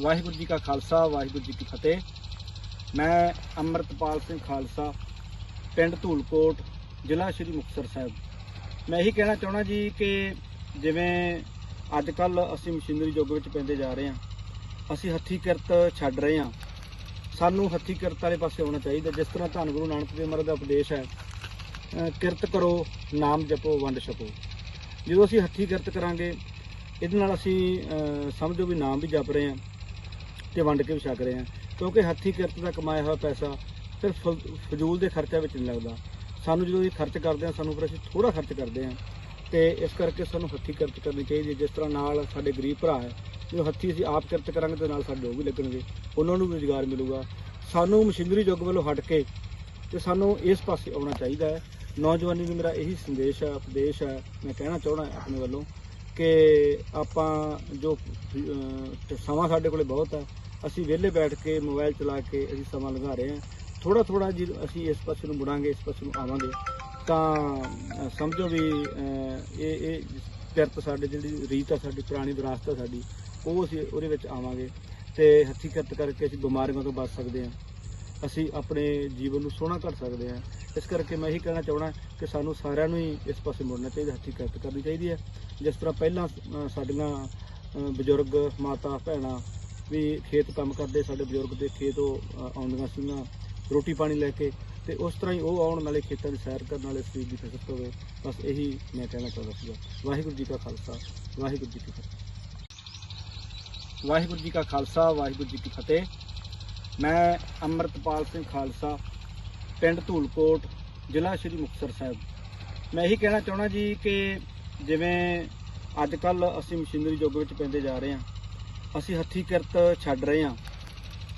ਵਾਹਿਗੁਰੂ ਜੀ ਕਾ ਖਾਲਸਾ, ਵਾਹਿਗੁਰੂ ਜੀ ਕੀ ਫਤਿਹ। ਮੈਂ ਅਮਰਤਪਾਲ ਸਿੰਘ ਖਾਲਸਾ, ਪਿੰਡ ਧੂਲਕੋਟ, ਜ਼ਿਲ੍ਹਾ ਸ਼੍ਰੀ ਮੁਕਤਸਰ ਸਾਹਿਬ। ਮੈਂ ਇਹੀ ਕਹਿਣਾ ਚਾਹਣਾ ਜੀ ਕਿ ਜਿਵੇਂ ਅੱਜ ਕੱਲ ਅਸੀਂ ਮਸ਼ੀਨਰੀ ਯੁੱਗ ਵਿੱਚ ਪੈਂਦੇ ਜਾ ਰਹੇ ਹਾਂ, ਅਸੀਂ ਹੱਥੀ ਕਿਰਤ ਛੱਡ ਰਹੇ ਹਾਂ। ਸਾਨੂੰ ਹੱਥੀ ਕਿਰਤ ਵਾਲੇ ਪਾਸੇ ਆਉਣਾ ਚਾਹੀਦਾ, ਜਿਸ ਤਰ੍ਹਾਂ ਧੰਨ ਗੁਰੂ ਨਾਨਕ ਦੇਵ ਮਹਾਰਾਜ ਦਾ ਉਪਦੇਸ਼ ਹੈ ਕਿਰਤ ਕਰੋ, ਨਾਮ ਜਪੋ, ਵੰਡ ਛਕੋ। ਜਦੋਂ ਅਸੀਂ ਹੱਥੀ ਕਿਰਤ ਕਰਾਂਗੇ, ਇਹਦੇ ਨਾਲ ਅਸੀਂ ਸਮਝੋ ਵੀ ਨਾਮ ਵੀ ਜਪ ਰਹੇ ਹਾਂ। ਤੇ ਵੰਡ ਕੇ ਵੀ ਛਕ ਰਹੇ ਹਾਂ। ਕਿਉਂਕਿ ਹੱਥੀ ਕਿਰਤ ਦਾ ਕਮਾਇਆ ਹੋਇਆ ਪੈਸਾ ਸਿਰਫ ਫਜ਼ੂਲ ਦੇ ਖਰਚਿਆਂ ਵਿੱਚ ਨਹੀਂ ਲੱਗਦਾ। ਸਾਨੂੰ ਜਦੋਂ ਇਹ ਖਰਚ ਕਰਦੇ ਹਾਂ, ਸਾਨੂੰ ਫਿਰ ਅਸੀਂ ਥੋੜਾ ਖਰਚ ਕਰਦੇ ਹਾਂ। ਤੇ ਇਸ ਕਰਕੇ ਸਾਨੂੰ ਹੱਥੀ ਕਿਰਤ ਕਰਨੀ ਚਾਹੀਦੀ ਹੈ। ਜਿਸ ਤਰ੍ਹਾਂ ਨਾਲ ਸਾਡੇ ਗਰੀਬ ਭਰਾ ਹੈ, ਜਦੋਂ ਹੱਥੀ ਅਸੀਂ ਆਪ ਕਿਰਤ ਕਰਾਂਗੇ, ਤੇ ਨਾਲ ਸਾਡੇ ਉਹ ਵੀ ਲੱਗਣਗੇ। ਉਹਨਾਂ ਨੂੰ ਵੀ ਰੁਜ਼ਗਾਰ ਮਿਲੂਗਾ। ਸਾਨੂੰ ਮਸ਼ੀਨਰੀ ਯੁੱਗ ਵੱਲੋਂ ਹਟ ਕੇ ਤੇ ਸਾਨੂੰ ਇਸ ਪਾਸੇ ਆਉਣਾ ਚਾਹੀਦਾ ਹੈ। ਨੌਜਵਾਨੀ ਨੂੰ ਮੇਰਾ ਇਹੀ ਸੰਦੇਸ਼ ਹੈ, ਉਪਦੇਸ਼ ਹੈ। ਮੈਂ ਕਹਿਣਾ ਚਾਹਣਾ ਆਪਣੇ ਵੱਲੋਂ ਕਿ ਆਪਾਂ ਜੋ ਸਮਾਂ ਸਾਡੇ ਕੋਲੇ ਬਹੁਤ ਹੈ ਅਸੀਂ ਵਿਹਲੇ ਬੈਠ ਕੇ ਮੋਬਾਈਲ ਚਲਾ ਕੇ ਅਸੀਂ ਸਮਾਂ ਲਗਾ ਰਹੇ ਹਾਂ। ਥੋੜਾ ਥੋੜਾ ਜੇ ਅਸੀਂ ਇਸ ਪਾਸੇ ਨੂੰ ਮੁੜਾਂਗੇ, ਇਸ ਪਾਸੇ ਨੂੰ ਆਵਾਂਗੇ। ਤਾਂ ਸਮਝੋ ਵੀ ਇਹ ਇਹ ਕਿਰਤ ਸਾਡੇ ਜਿਹੜੀ ਰੀਤ ਆ, ਸਾਡੀ ਪੁਰਾਣੀ ਵਿਰਾਸਤ ਆ ਸਾਡੀ, ਉਹ ਅਸੀਂ ਉਹਦੇ ਵਿੱਚ ਆਵਾਂਗੇ। ਤੇ ਹੱਥੀਂ ਕਿਰਤ ਕਰਕੇ ਅਸੀਂ ਬਿਮਾਰੀਆਂ ਤੋਂ ਬਚ ਸਕਦੇ ਹਾਂ। ਅਸੀਂ ਆਪਣੇ ਜੀਵਨ ਨੂੰ ਸੋਹਣਾ ਕਰ ਸਕਦੇ ਹਾਂ। ਇਸ ਕਰਕੇ ਮੈਂ ਇਹੀ ਕਹਿਣਾ ਚਾਹਣਾ ਕਿ ਸਾਨੂੰ ਸਾਰਿਆਂ ਨੂੰ ਹੀ ਇਸ ਪਾਸੇ ਮੁੜਨਾ ਚਾਹੀਦਾ ਹੱਥੀ ਕਿਰਤ ਕਰਨੀ ਚਾਹੀਦੀ ਹੈ। ਜਿਸ ਤਰ੍ਹਾਂ ਪਹਿਲਾਂ ਸਾਡੀਆਂ ਬਜ਼ੁਰਗ ਮਾਤਾ ਭੈਣਾਂ ਵੀ ਖੇਤ ਕੰਮ ਕਰਦੇ ਸਾਡੇ ਬਜ਼ੁਰਗ ਦੇ ਖੇਤੋਂ ਅ, ਆਉਂਦੀਆਂ ਸੀਗੀਆਂ ਰੋਟੀ ਪਾਣੀ ਲੈ ਕੇ ਤੇ ਉਸ ਤਰ੍ਹਾਂ ਹੀ ਉਹ ਆਉਣ ਨਾਲੇ ਖੇਤਾਂ ਦੀ ਸੈਰ ਕਰਨ ਵਾਲੇ ਸਰੀਰ ਦੀ ਕਸਰਤ ਹੋਵੇ। ਬਸ ਇਹੀ ਮੈਂ ਕਹਿਣਾ ਚਾਹੁੰਦਾ ਸੀਗਾ। ਵਾਹਿਗੁਰੂ ਜੀ ਕਾ ਖਾਲਸਾ ਵਾਹਿਗੁਰੂ ਜੀ ਕੀ ਫਤਿਹ। ਵਾਹਿਗੁਰੂ ਜੀ ਕਾ ਖਾਲਸਾ ਵਾਹਿਗੁਰੂ ਜੀ ਕੀ ਫਤਿਹ। ਮੈਂ ਅਮਰਤਪਾਲ ਸਿੰਘ ਖਾਲਸਾ, ਪਿੰਡ ਧੂਲਕੋਟ, ਜ਼ਿਲ੍ਹਾ ਸ਼੍ਰੀ ਮੁਕਤਸਰ ਸਾਹਿਬ। ਮੈਂ ਇਹੀ ਕਹਿਣਾ ਚਾਹਣਾ ਜੀ ਕਿ ਜਿਵੇਂ ਅੱਜ ਕੱਲ ਅਸੀਂ ਮਸ਼ੀਨਰੀ ਯੁੱਗ ਵਿੱਚ ਪੈਂਦੇ ਜਾ ਰਹੇ ਹਾਂ, ਅਸੀਂ ਹੱਥੀ ਕਿਰਤ ਛੱਡ ਰਹੇ ਹਾਂ।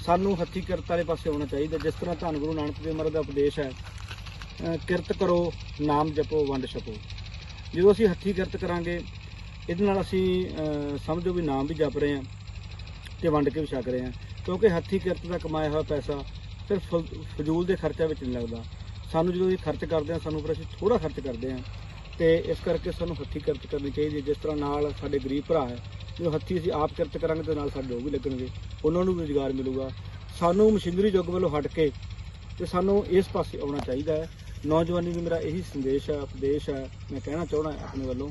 ਸਾਨੂੰ ਹੱਥੀ ਕਿਰਤ ਵਾਲੇ ਪਾਸੇ ਆਉਣਾ ਚਾਹੀਦਾ, ਜਿਸ ਤਰ੍ਹਾਂ ਧੰਨ ਗੁਰੂ ਨਾਨਕ ਦੇਵ ਮਹਾਰਾਜ ਦਾ ਉਪਦੇਸ਼ ਹੈ ਕਿਰਤ ਕਰੋ, ਨਾਮ ਜਪੋ, ਵੰਡ ਛਕੋ। ਜਦੋਂ ਅਸੀਂ ਹੱਥੀ ਕਿਰਤ ਕਰਾਂਗੇ, ਇਹਦੇ ਨਾਲ ਅਸੀਂ ਸਮਝੋ ਵੀ ਨਾਮ ਵੀ ਜਪ ਰਹੇ ਹਾਂ ਤੇ ਵੰਡ ਕੇ ਵੀ ਛਕ ਰਹੇ ਹਾਂ। ਕਿਉਂਕਿ ਹੱਥੀ ਕਿਰਤ ਦਾ ਕਮਾਇਆ ਹੋਇਆ ਪੈਸਾ ਸਿਰਫ ਫ- ਫਜ਼ੂਲ ਦੇ ਖਰਚਾ ਵਿੱਚ ਨਹੀਂ ਲੱਗਦਾ। ਸਾਨੂੰ ਜਦੋਂ ਇਹ ਖਰਚ ਕਰਦੇ ਹਾਂ, ਸਾਨੂੰ ਫਿਰ ਅਸੀਂ ਥੋੜਾ ਖਰਚ ਕਰਦੇ ਹਾਂ। ਤੇ ਇਸ ਕਰਕੇ ਸਾਨੂੰ ਹੱਥੀ ਕਿਰਤ ਕਰਨੀ ਚਾਹੀਦੀ ਹੈ, ਜਿਸ ਤਰ੍ਹਾਂ ਨਾਲ ਸਾਡੇ ਗਰੀਬ ਭਰਾ ਹੈ, ਜਦੋਂ ਹੱਥੀ ਅਸੀਂ ਆਪ ਕਿਰਤ ਕਰਾਂਗੇ ਤੇ ਨਾਲ ਸਾਡੇ ਉਹ ਵੀ ਲੱਗਣਗੇ, ਉਹਨਾਂ ਨੂੰ ਵੀ ਰੁਜ਼ਗਾਰ ਮਿਲੂਗਾ। ਸਾਨੂੰ ਮਸ਼ੀਨਰੀ ਯੁੱਗ ਵੱਲੋਂ ਹਟ ਕੇ ਤੇ ਸਾਨੂੰ ਇਸ ਪਾਸੇ ਆਉਣਾ ਚਾਹੀਦਾ ਹੈ। ਨੌਜਵਾਨੀ ਨੂੰ ਮੇਰਾ ਇਹੀ ਸੰਦੇਸ਼ ਹੈ, ਉਪਦੇਸ਼ ਹੈ, ਮੈਂ ਕਹਿਣਾ ਚਾਹਣਾ ਆਪਣੇ ਵੱਲੋਂ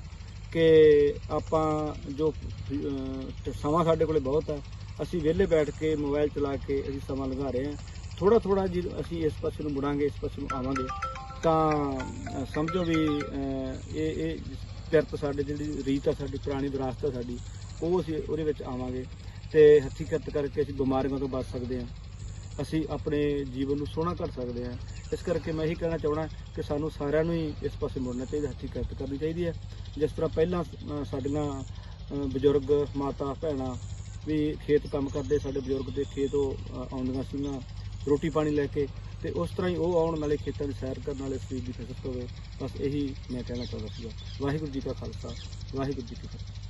ਕਿ ਆਪਾਂ ਜੋ ਸਮਾਂ ਸਾਡੇ ਕੋਲੇ ਬਹੁਤ ਹੈ ਅਸੀਂ ਵਿਹਲੇ ਬੈਠ ਕੇ ਮੋਬਾਈਲ ਚਲਾ ਕੇ ਅਸੀਂ ਸਮਾਂ ਲਗਾ ਰਹੇ ਹਾਂ। ਥੋੜਾ ਥੋੜਾ ਜੇ ਅਸੀਂ ਇਸ ਪਾਸੇ ਨੂੰ ਮੁੜਾਂਗੇ, ਇਸ ਪਾਸੇ ਨੂੰ ਆਵਾਂਗੇ। ਤਾਂ ਸਮਝੋ ਵੀ ਇਹ ਇਹ ਕਿਰਤ ਸਾਡੇ ਜਿਹੜੀ ਰੀਤ ਆ, ਸਾਡੀ ਪੁਰਾਣੀ ਵਿਰਾਸਤ ਆ ਸਾਡੀ, ਉਹ ਅਸੀਂ ਉਹਦੇ ਵਿੱਚ ਆਵਾਂਗੇ ਤੇ ਹੱਥੀਂ ਕਿਰਤ ਕਰਕੇ ਅਸੀਂ ਬਿਮਾਰੀਆਂ ਤੋਂ ਬਚ ਸਕਦੇ ਹਾਂ। ਅਸੀਂ ਆਪਣੇ ਜੀਵਨ ਨੂੰ ਸੋਹਣਾ ਕਰ ਸਕਦੇ ਹਾਂ। ਇਸ ਕਰਕੇ ਮੈਂ ਇਹੀ ਕਹਿਣਾ ਚਾਹਣਾ ਕਿ ਸਾਨੂੰ ਸਾਰਿਆਂ ਨੂੰ ਹੀ ਇਸ ਪਾਸੇ ਮੁੜਨਾ ਚਾਹੀਦਾ, ਹੱਥੀਂ ਕਿਰਤ ਕਰਨੀ ਚਾਹੀਦੀ ਹੈ। ਜਿਸ ਤਰ੍ਹਾਂ ਪਹਿਲਾਂ ਸਾਡੀਆਂ ਬਜ਼ੁਰਗ ਮਾਤਾ ਭੈਣਾਂ ਵੀ ਖੇਤ ਕੰਮ ਕਰਦੇ ਸਾਡੇ ਬਜ਼ੁਰਗ ਦੇ ਖੇਤੋਂ ਅ, ਆਉਂਦੀਆਂ ਸੀਗੀਆਂ ਰੋਟੀ ਪਾਣੀ ਲੈ ਕੇ ਤੇ ਉਸ ਤਰ੍ਹਾਂ ਹੀ ਉਹ ਆਉਣ ਵਾਲੇ ਖੇਤਾਂ ਦੀ ਸੈਰ ਕਰਨ ਵਾਲੇ ਸਰੀਰ ਦੀ ਕਸਰਤ ਹੋਵੇ ਬਸ ਇਹੀ ਮੈਂ ਕਹਿਣਾ ਚਾਹੁੰਦਾ ਸੀਗਾ। ਵਾਹਿਗੁਰੂ ਜੀ ਕਾ ਖਾਲਸਾ ਵਾਹਿਗੁਰੂ ਜੀ ਕੀ ਫਤਿਹ।